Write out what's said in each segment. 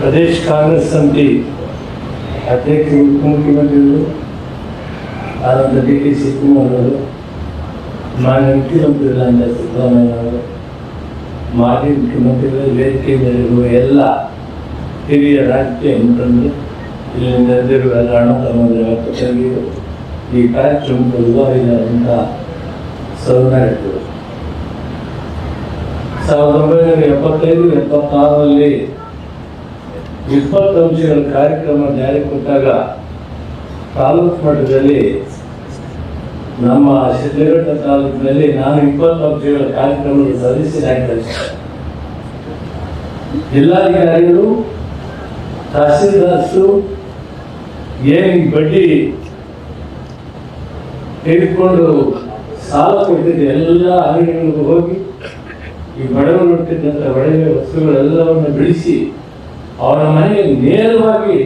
ಪ್ರದೇಶ ಕಾಂಗ್ರೆಸ್ ಸಮಿತಿ ಅಧ್ಯಕ್ಷರು ಉಪಮುಖ್ಯಮಂತ್ರಿಗಳು ಆನಂದ ಡಿ ಕೆ ಶಿವಕುಮಾರ್ ಅವರು, ಮಾನ್ಯ ಮುಖ್ಯಮಂತ್ರಿಗಳಾದ ಸಿದ್ದರಾಮಯ್ಯ ಅವರು ಮಾಜಿ ಮುಖ್ಯಮಂತ್ರಿಗಳು ವೇದಿಕೆ ಎಲ್ಲ ಹಿರಿಯ ರಾಜಕೀಯ ಮುಖಂಡರು ಇಲ್ಲಿ ನೆರೆದಿರುವ ಎಲ್ಲ ತಮ್ಮಂದಿರ ಅಕ್ಕಚಂದಿರು ಈ ಕಾರ್ಯಕ್ರಮದ ಉದಾಹರಣೆಯಾದಂಥ ಸೌನಾಯಕರು ಸಾವಿರದ ಒಂಬೈನೂರ ಎಪ್ಪತ್ತೈದು, ಎಪ್ಪತ್ತಾರರಲ್ಲಿ ಇಪ್ಪತ್ತು ಅಂಶಗಳ ಕಾರ್ಯಕ್ರಮ ಜಾರಿ ಕೊಟ್ಟಾಗ ತಾಲೂಕು ಮಟ್ಟದಲ್ಲಿ ನಮ್ಮ ಸಿದ್ಧಗಟ್ಟ ತಾಲೂಕಿನಲ್ಲಿ ನಾನು ಇಪ್ಪತ್ತು ಅಂಶಗಳ ಕಾರ್ಯಕ್ರಮದ ಸದಸ್ಯನಾಗಿದ್ದೆ ಜಿಲ್ಲಾಧಿಕಾರಿಗಳು, ತಹಸೀಲ್ದಾರ್ಸು, ಏನು ಬಡ್ಡಿ ತೆಗೆದುಕೊಂಡು ಸಾಲ ಕೊಟ್ಟಿದ್ದೆ ಎಲ್ಲ ಅಂಗಡಿಗಳಿಗೂ ಹೋಗಿ ಈ ಬಡವರು ಹುಟ್ಟಿದ್ದಂಥ ಬಡವೆ ವಸ್ತುಗಳೆಲ್ಲವನ್ನು ಬಿಡಿಸಿ ಅವರ ಮನೆಗೆ ನೇರವಾಗಿ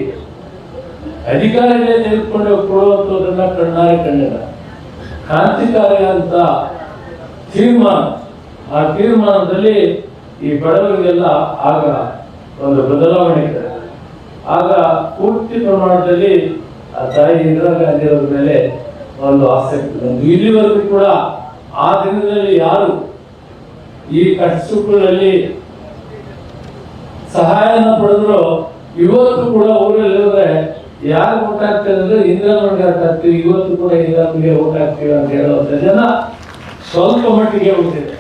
ಅಧಿಕಾರಿಗಳೇ ತೆಗೆದುಕೊಂಡು ಕೊಡುವಂಥದ್ದನ್ನ ಕಣ್ಣಾರೆ ಕಂಡಿಲ್ಲ ಕ್ರಾಂತಿಕಾರಿ ಅಂತ ತೀರ್ಮಾನ, ಆ ತೀರ್ಮಾನದಲ್ಲಿ ಈ ಬಡವರಿಗೆಲ್ಲ ಆಗ ಒಂದು ಬದಲಾವಣೆ ಇದೆ. ಆಗ ಪೂರ್ತಿ ಪ್ರಮಾಣದಲ್ಲಿ ಆ ತಾಯಿ ಇಂದಿರಾ ಗಾಂಧಿ ಅವರ ಮೇಲೆ ಒಂದು ಆಸಕ್ತಿ ಬಂದು ಇಲ್ಲಿವರೆಗೂ ಕೂಡ ಆ ದಿನದಲ್ಲಿ ಯಾರು ಈ ಕಷ್ಟ ಸುಖಗಳಲ್ಲಿ ಸಹಾಯನ ಪಡೆದ್ರು ಇವತ್ತು ಕೂಡ ಊರಲ್ಲಿ ಹೋದ್ರೆ ಯಾರು ಓಟ್ ಹಾಕ್ತಾರೆ ಇಂದಿರಾನವ್ರಿಗೆ ಇವತ್ತು ಕೂಡ ಇಂದ್ರನಿಗೆ ಓಟ್ ಅಂತ ಹೇಳುವಂತ ಜನ ಸ್ವಲ್ಪ ಮಟ್ಟಿಗೆ ಹೋಗ್ತಿದೆ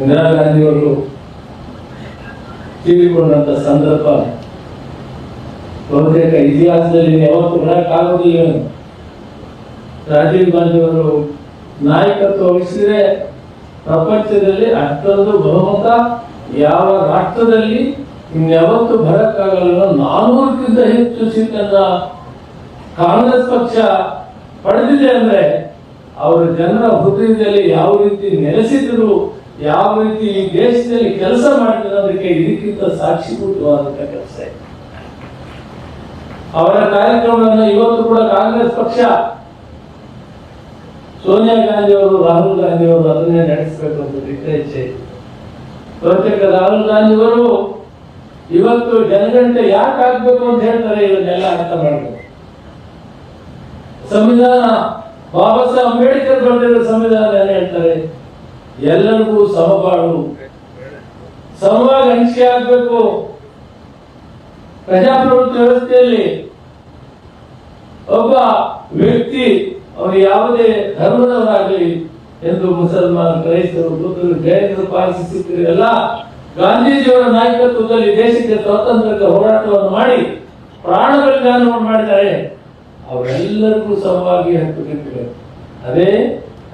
ಇಂದಿರಾ ಗಾಂಧಿಯವರು ತೀರಿಕೊಂಡಂತ ಸಂದರ್ಭ ಬಹುತೇಕ ಇತಿಹಾಸದಲ್ಲಿ ಯಾವತ್ತು ಬರೋಕ್ಕಾಗೋದಿಲ್ಲ. ರಾಜೀವ್ ಗಾಂಧಿ ಅವರು ನಾಯಕತ್ವ ವಹಿಸಿದ್ರೆ ಪ್ರಪಂಚದಲ್ಲಿ ಅಷ್ಟೊಂದು ಬಹುಮತ ಯಾವ ರಾಷ್ಟ್ರದಲ್ಲಿ ಇನ್ಯಾವತ್ತು ಬರಕ್ಕಾಗಲ್ಲ ನಾನೂರಕ್ಕಿಂತ ಹೆಚ್ಚು ಸೀಟನ್ನ ಕಾಂಗ್ರೆಸ್ ಪಕ್ಷ ಪಡೆದಿದೆ ಅಂದ್ರೆ ಅವರ ಜನರ ಹೃದಯದಲ್ಲಿ ಯಾವ ರೀತಿ ನೆಲೆಸಿದ್ರು, ಯಾವ ರೀತಿ ಈ ದೇಶದಲ್ಲಿ ಕೆಲಸ ಮಾಡಿದ್ರು ಅದಕ್ಕೆ ಇದಕ್ಕಿಂತ ಸಾಕ್ಷಿಭೂತವಾದಂತ ಕೆಲಸ ಅವರ ಕಾರ್ಯಕ್ರಮವನ್ನು ಇವತ್ತು ಕೂಡ ಕಾಂಗ್ರೆಸ್ ಪಕ್ಷ, ಸೋನಿಯಾ ಗಾಂಧಿ ಅವರು ರಾಹುಲ್ ಗಾಂಧಿ ಅವರು ಅದನ್ನೇ ನಡೆಸಬೇಕು ಅಂತ ಇಚ್ಛೆ. ಬಹುತೇಕ ರಾಹುಲ್ ಗಾಂಧಿ ಅವರು ಇವತ್ತು ಜನಗಂಟೆ ಯಾಕೆ ಆಗ್ಬೇಕು ಅಂತ ಹೇಳ್ತಾರೆ ಇವನ್ನೆಲ್ಲ ಅರ್ಥ ಮಾಡಬೇಕು ಸಂವಿಧಾನ, ಬಾಬಾ ಸಾಹೇಬ್ ಅಂಬೇಡ್ಕರ್ ಬರೆದಿರೋ ಸಂವಿಧಾನ ಏನ್ ಹೇಳ್ತಾರೆ? ಎಲ್ಲರಿಗೂ ಸಮಬಾಳು. ಸಮವಾಗಿ ಹಂಚಿಕೆ ಆಗ್ಬೇಕು. ಪ್ರಜಾಪ್ರಭುತ್ವ ವ್ಯವಸ್ಥೆಯಲ್ಲಿ ಒಬ್ಬ ವ್ಯಕ್ತಿ ಅವನು ಯಾವುದೇ ಧರ್ಮದವರಾಗಲಿ ಎಂದು ಮುಸಲ್ಮಾನ್, ಕ್ರೈಸ್ತರು, ಬುದ್ಧರು, ಜೈನರು ಎಲ್ಲ ಗಾಂಧೀಜಿಯವರ ನಾಯಕತ್ವದಲ್ಲಿ ದೇಶಕ್ಕೆ ಸ್ವಾತಂತ್ರ್ಯಕ್ಕೆ ಹೋರಾಟವನ್ನು ಮಾಡಿ ಪ್ರಾಣ ಬಲಿದಾನವನ್ನು ಮಾಡಿದ್ದಾರೆ. ಅವರೆಲ್ಲರಿಗೂ ಸಮವಾಗಿ ಹಕ್ಕು ಸಿಕ್ಕಿದೆ ಅದೇ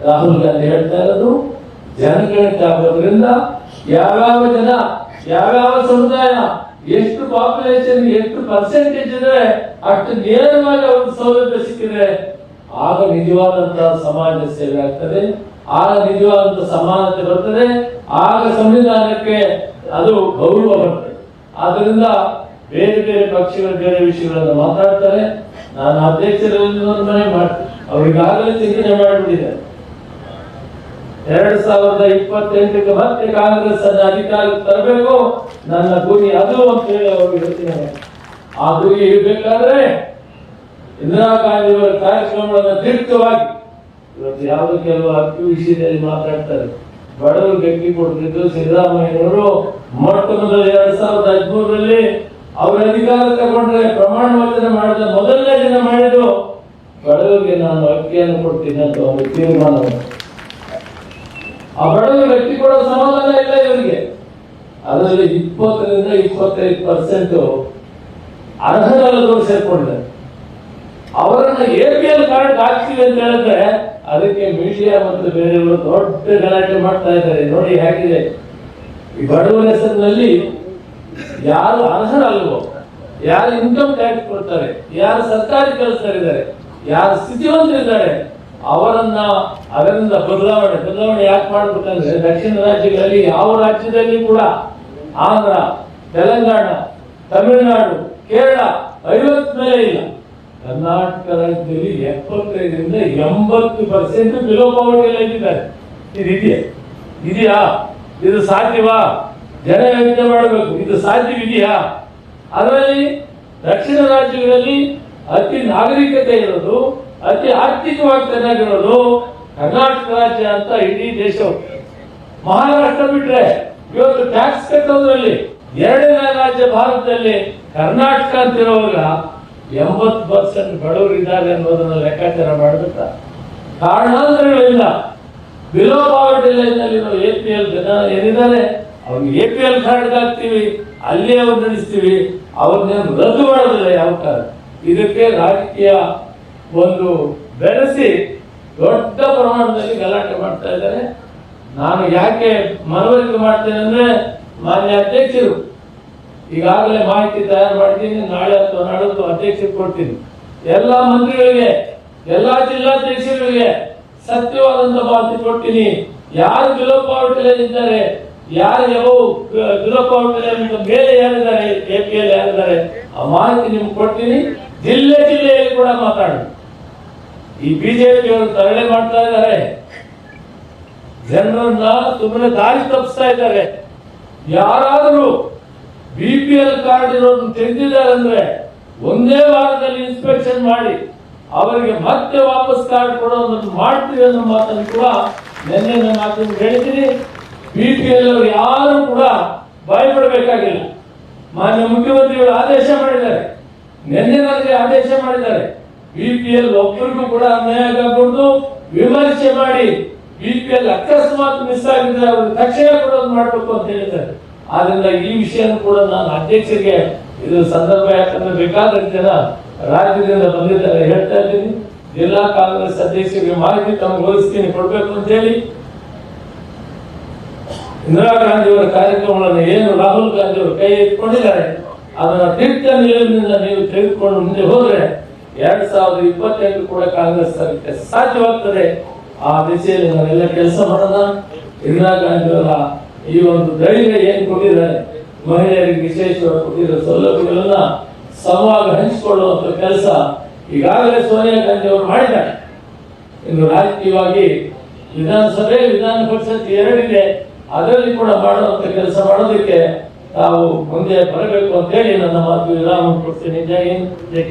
ರಾಹುಲ್ ಗಾಂಧಿ ಹೇಳ್ತಾ ಇರೋದು ಜನಗಣತಿ ಆಗೋದ್ರಿಂದ ಯಾವ್ಯಾವ ಜನ, ಯಾವ್ಯಾವ ಸಮುದಾಯ ಎಷ್ಟು ಪಾಪ್ಯುಲೇಷನ್ ಎಷ್ಟು ಪರ್ಸೆಂಟೇಜ್ ಇದ್ರೆ ಅಷ್ಟು ನೇರವಾಗಿ ಅವ್ರ ಸೌಲಭ್ಯ ಸಿಕ್ಕಿದ್ರೆ, ಆಗ ನಿಜವಾದಂತಹ ಸಮಾಜ ಸೇವೆ ಆಗ್ತದೆ. ಆಗ ನಿಜವಾದಂತಹ ಸಮಾನತೆ ಬರ್ತದೆ. ಆಗ ಸಂವಿಧಾನಕ್ಕೆ ಅದು ಗೌರವ ಬರ್ತದೆ. ಆದ್ರಿಂದ ಬೇರೆ ಬೇರೆ ಪಕ್ಷಗಳು ಬೇರೆ ವಿಷಯಗಳನ್ನು ಮಾತಾಡ್ತಾರೆ. ನಾನು ಅಧ್ಯಕ್ಷರಲ್ಲಿ ಮಾಡ್ತೀನಿ. ಅವ್ರಿಗಾಗಲೇ ಚಿಂತನೆ ಮಾಡಿಬಿಟ್ಟಿದ್ದಾರೆ. ಎರಡ್ ಸಾವಿರದ ಇಪ್ಪತ್ತೆಂಟಕ್ಕೆ ಮತ್ತೆ ಕಾಂಗ್ರೆಸ್ ಅನ್ನ ಅಧಿಕಾರಕ್ಕೆ ತರಬೇಕು? ನನ್ನ ಗುರಿ ಅದು ಅಂತ ಹೇಳಿ ಅವರು ಹೇಳ್ತಿದ್ದಾರೆ ಆ ಗುರಿ ಇರಬೇಕಾದ್ರೆ ಇಂದಿರಾ ಗಾಂಧಿ ಅವರ ಕಾರ್ಯಕ್ರಮಗಳನ್ನು ದೀರ್ಘವಾಗಿ ಇವತ್ತು ಯಾವುದೋ ಕೆಲವು ಅಕ್ಕಿ ವಿಷಯದಲ್ಲಿ ಮಾತಾಡ್ತಾರೆ. ಬಡವರು ಗಟ್ಟಿ ಸಿದ್ದರಾಮಯ್ಯನವರು ಮೊಟ್ಟ ಮೊದಲು ಎರಡ್ ಸಾವಿರದ ಹದಿಮೂರರಲ್ಲಿ ಅವರ ಅಧಿಕಾರ ತಗೊಂಡ್ರೆ ಪ್ರಮಾಣ ವಚನ ಮಾಡಿದ ಮೊದಲನೇ ದಿನ ಮಾಡಿದ್ದು ಬಡವರಿಗೆ ನಾನು ಅಕ್ಕಿಯನ್ನು ಕೊಡ್ತೀನಿ ಅಂತ ಒಂದು ತೀರ್ಮಾನ ಆ ಬಡವರು ವ್ಯಕ್ತಿ ಕೊಡೋ ಸಮಾಧಾನ ಇಲ್ಲ ಇವರಿಗೆ. ಅದರಲ್ಲಿ ಇಪ್ಪತ್ತರಿಂದ ಇಪ್ಪತ್ತೈದು ಪರ್ಸೆಂಟ್ ಅರ್ಹರಲ್ಲದವರು ಸೇರ್ಕೊಂಡಿದ್ದಾರೆ. ಅವರನ್ನ ಎ ಪಿ ಎಲ್ ಕಾರ್ಡ್ ಹಾಕ್ತೀವಿ ಅಂತ ಹೇಳಿದ್ರೆ ಅದಕ್ಕೆ ಮೀಡಿಯಾ ಮತ್ತು ಬೇರೆಯವರು ದೊಡ್ಡ ಗಲಾಟೆ ಮಾಡ್ತಾ ಇದ್ದಾರೆ. ನೋಡಿ ಹೇಗಿದೆ. ಈ ಬಡವರ ಹೆಸರಿನಲ್ಲಿ ಯಾರು ಅರ್ಹರಲ್ವೋ, ಯಾರು ಇನ್ಕಮ್ ಟ್ಯಾಕ್ಸ್ ಕೊಡ್ತಾರೆ, ಯಾರು ಸರ್ಕಾರಿ ಕೆಲಸದಲ್ಲಿದ್ದಾರೆ ಯಾರು ಸ್ಥಿತಿವಂತರಿದ್ದಾರೆ ಅವರನ್ನ ಅದರಿಂದ ಬದಲಾವಣೆ ಬದಲಾವಣೆ ಯಾಕೆ ಮಾಡ್ಬೇಕಂದ್ರೆ ದಕ್ಷಿಣ ರಾಜ್ಯಗಳಲ್ಲಿ ಯಾವ ರಾಜ್ಯದಲ್ಲಿ ಕೂಡ ಆಂಧ್ರ, ತೆಲಂಗಾಣ, ತಮಿಳುನಾಡು, ಕೇರಳ ಐವತ್ತು ಮೇಲೆ ಇಲ್ಲ. ಕರ್ನಾಟಕ ರಾಜ್ಯದಲ್ಲಿ ಎಪ್ಪತ್ತೈದರಿಂದ ಎಂಬತ್ತು ಪರ್ಸೆಂಟ್ ಬಿಲೋ ಇದು ಇದೆಯಾ? ಇದೆಯಾ? ಇದು ಸಾಧ್ಯವಾ? ಜನ ಯೋಚನೆ ಮಾಡಬೇಕು. ಇದು ಸಾಧ್ಯವಿದೆಯಾ? ಅದರಲ್ಲಿ ದಕ್ಷಿಣ ರಾಜ್ಯಗಳಲ್ಲಿ ಅತಿ ನಾಗರಿಕತೆ ಇರೋದು, ಅತಿ ಆರ್ಥಿಕವಾಗಿ ಚೆನ್ನಾಗಿರೋದು ಕರ್ನಾಟಕ ರಾಜ್ಯ ಅಂತ ಇಡೀ ದೇಶ ಮಹಾರಾಷ್ಟ್ರ ಬಿಟ್ರೆ ಇವತ್ತು ಟ್ಯಾಕ್ಸ್ ಕಟ್ಟೋದ್ರಲ್ಲಿ ಎರಡನೇ ರಾಜ್ಯ ಭಾರತದಲ್ಲಿ ಕರ್ನಾಟಕ ಅಂತಿರುವಾಗ ಎಂಬತ್ತು ಪರ್ಸೆಂಟ್ ಬಡವರಿದ್ದಾರೆ ಅನ್ನೋದನ್ನ ಲೆಕ್ಕಾಚಾರ ಮಾಡಿಬಿಟ್ಟ ಕಾರಣಾಂತರಗಳಿಲ್ಲ ಬಿಲೋ ಪಾವರ್ಟಿ ಲೈನ್ನಲ್ಲಿರೋ ಎ ಪಿ ಎಲ್ ಜನ ಏನಿದ್ದಾರೆ ಅವ್ರಿಗೆ ಎ ಪಿ ಎಲ್ ಕಾರ್ಡ್ ಹಾಕ್ತೀವಿ, ಅಲ್ಲೇ ಅವ್ರು ನಡೆಸ್ತೀವಿ ಅವ್ರನ್ನೇನು ರದ್ದು ಮಾಡೋದಿಲ್ಲ ಯಾವ ಕಾರಣ ಇದಕ್ಕೆ ರಾಜಕೀಯ ಒಂದು ಬೆರೆಸಿ ದೊಡ್ಡ ಪ್ರಮಾಣದಲ್ಲಿ ಗಲಾಟೆ ಮಾಡ್ತಾ ಇದ್ದಾರೆ. ನಾನು ಯಾಕೆ ಮನವರಿಕೆ ಮಾಡ್ತೇನೆ ಅಂದರೆ ಮಾನ್ಯ ಅಧ್ಯಕ್ಷರು ಈಗಾಗಲೇ ಮಾಹಿತಿ ತಯಾರು ಮಾಡಿದ್ದೀನಿ, ನಾಳೆ ಅಥವಾ ನಾಡದ್ದು ಅಧ್ಯಕ್ಷರು ಕೊಡ್ತೀನಿ. ಎಲ್ಲ ಮಂತ್ರಿಗಳಿಗೆ, ಎಲ್ಲ ಜಿಲ್ಲಾಧ್ಯಕ್ಷರುಗಳಿಗೆ ಸತ್ಯವಾದಂತ ಮಾಹಿತಿ ಕೊಡ್ತೀನಿ. ಯಾರು ಬಿಲೋ ಪಾವರ್ಟಿ ಇದ್ದಾರೆ, ಯಾರು ಯಾವ ಬಿಲೋ ಪಾವರ್ಟಿ ಮೇಲೆ ಯಾರಿದ್ದಾರೆ ಎ ಪಿ ಎಲ್ ಯಾರಿದ್ದಾರೆ, ಆ ಮಾಹಿತಿ ನಿಮ್ಗೆ ಕೊಡ್ತೀನಿ. ಜಿಲ್ಲೆ ಜಿಲ್ಲೆಯಲ್ಲಿ ಕೂಡ ಮಾತಾಡಿ. ಈ ಬಿಜೆಪಿ ಅವರು ತರಳೆ ಮಾಡ್ತಾ ಇದ್ದಾರೆ. ಜನರನ್ನ ಸುಮ್ಮನೆ ದಾರಿ ತಪ್ಪಿಸ್ತಾ ಇದ್ದಾರೆ. ಯಾರಾದರೂ ಬಿ ಪಿ ಎಲ್ ಕಾರ್ಡ್ ಇರೋದು ತೆಗೆದಿದ್ದಾರೆ ಅಂದ್ರೆ ಒಂದೇ ವಾರದಲ್ಲಿ ಇನ್ಸ್ಪೆಕ್ಷನ್ ಮಾಡಿ ಅವರಿಗೆ ಮತ್ತೆ ವಾಪಸ್ ಕಾರ್ಡ್ ಕೊಡೋದನ್ನು ಮಾಡ್ತೀವಿ ಅನ್ನೋ ಮಾತನ್ನು ಕೂಡ ನಿನ್ನೆ ನನ್ನ ಮಾತನ್ನು ಹೇಳಿದ್ದೀನಿ. ಬಿ ಪಿ ಎಲ್ ಅವರು ಯಾರು ಕೂಡ ಭಯಪಡಬೇಕಾಗಿಲ್ಲ. ಮಾನ್ಯ ಮುಖ್ಯಮಂತ್ರಿಗಳು ಆದೇಶ ಮಾಡಿದ್ದಾರೆ. ನಿನ್ನೆ ನನಗೆ ಆದೇಶ ಮಾಡಿದ್ದಾರೆ. ಬಿ ಪಿ ಎಲ್ ಒಬ್ಬರಿಗೂ ಕೂಡ ಅನ್ಯಾಯ ಆಗಬಾರ್ದು. ವಿಮರ್ಶೆ ಮಾಡಿ ಬಿ ಪಿ ಎಲ್ ಅಕಸ್ಮಾತ್ ಮಿಸ್ ಆಗಿದ್ರೆ ಅವ್ರಿಗೆ ತಕ್ಷಣ ಕೊಡೋದು ಮಾಡಬೇಕು ಅಂತ ಹೇಳಿದ್ದಾರೆ ಆದ್ರಿಂದ ಈ ವಿಷಯನೂ ಕೂಡ ನಾನು ಅಧ್ಯಕ್ಷರಿಗೆ ಇದು ಸಂದರ್ಭ ಯಾಕಂದ್ರೆ ಬೇಕಾದ ಜನ ರಾಜ್ಯದಿಂದ ಬಂದಿದ್ದಾರೆ ಹೇಳ್ತಾ ಇದ್ದೀನಿ. ಜಿಲ್ಲಾ ಕಾಂಗ್ರೆಸ್ ಅಧ್ಯಕ್ಷರಿಗೆ ಮಾಹಿತಿ ತಮ್ಗೆ ಹೋಲಿಸ್ತೀನಿ. ಕೊಡ್ಬೇಕು ಅಂತ ಹೇಳಿ. ಇಂದಿರಾ ಗಾಂಧಿ ಅವರ ಕಾರ್ಯಕ್ರಮಗಳನ್ನು ಏನು ರಾಹುಲ್ ಗಾಂಧಿ ಅವರು ಕೈ ಇಟ್ಕೊಂಡಿದ್ದಾರೆ ಅದನ್ನ ತೀರ್ಥ ನಿಲುವಿನಿಂದ ನೀವು ತೆಗೆದುಕೊಂಡು ಮುಂದೆ ಹೋದ್ರೆ ಎರಡ್ ಸಾವಿರದ ಇಪ್ಪತ್ತೆಂಟು ಕೂಡ ಕಾಂಗ್ರೆಸ್ ಸರ್ಕಾರಕ್ಕೆ ಸಾಧ್ಯವಾಗ್ತದೆ. ಆ ದಿಶೆಯಲ್ಲಿ ನಾವೆಲ್ಲ ಕೆಲಸ ಮಾಡೋಣ. ಇಂದಿರಾ ಗಾಂಧಿ ಅವರ ಈ ಒಂದು ಧೈರ್ಯ ಏನ್ ಕೊಟ್ಟಿದ್ದಾರೆ ಮಹಿಳೆಯರಿಗೆ ವಿಶೇಷವಾಗಿ ಕೊಟ್ಟಿರೋ ಸೌಲಭ್ಯಗಳನ್ನ ಸಮವಾಗಿ ಹಂಚಿಕೊಳ್ಳುವಂತ ಕೆಲಸ ಈಗಾಗಲೇ ಸೋನಿಯಾ ಗಾಂಧಿ ಅವರು ಮಾಡಿದ್ದಾರೆ. ಇನ್ನು ರಾಜಕೀಯವಾಗಿ ವಿಧಾನಸಭೆ, ವಿಧಾನ ಪರಿಷತ್ ಎರಡಿದೆ ಅದರಲ್ಲಿ ಕೂಡ ಮಾಡುವಂತ ಕೆಲಸ ಮಾಡೋದಕ್ಕೆ ತಾವು ಮುಂದೆ ಬರಬೇಕು ಅಂತ ಹೇಳಿ ನನ್ನ ಮಾತು. ವಿರಾಮ ಕೊಡ್ತೀನಿ ಜೈ ಹಿಂದ್, ಜೈ.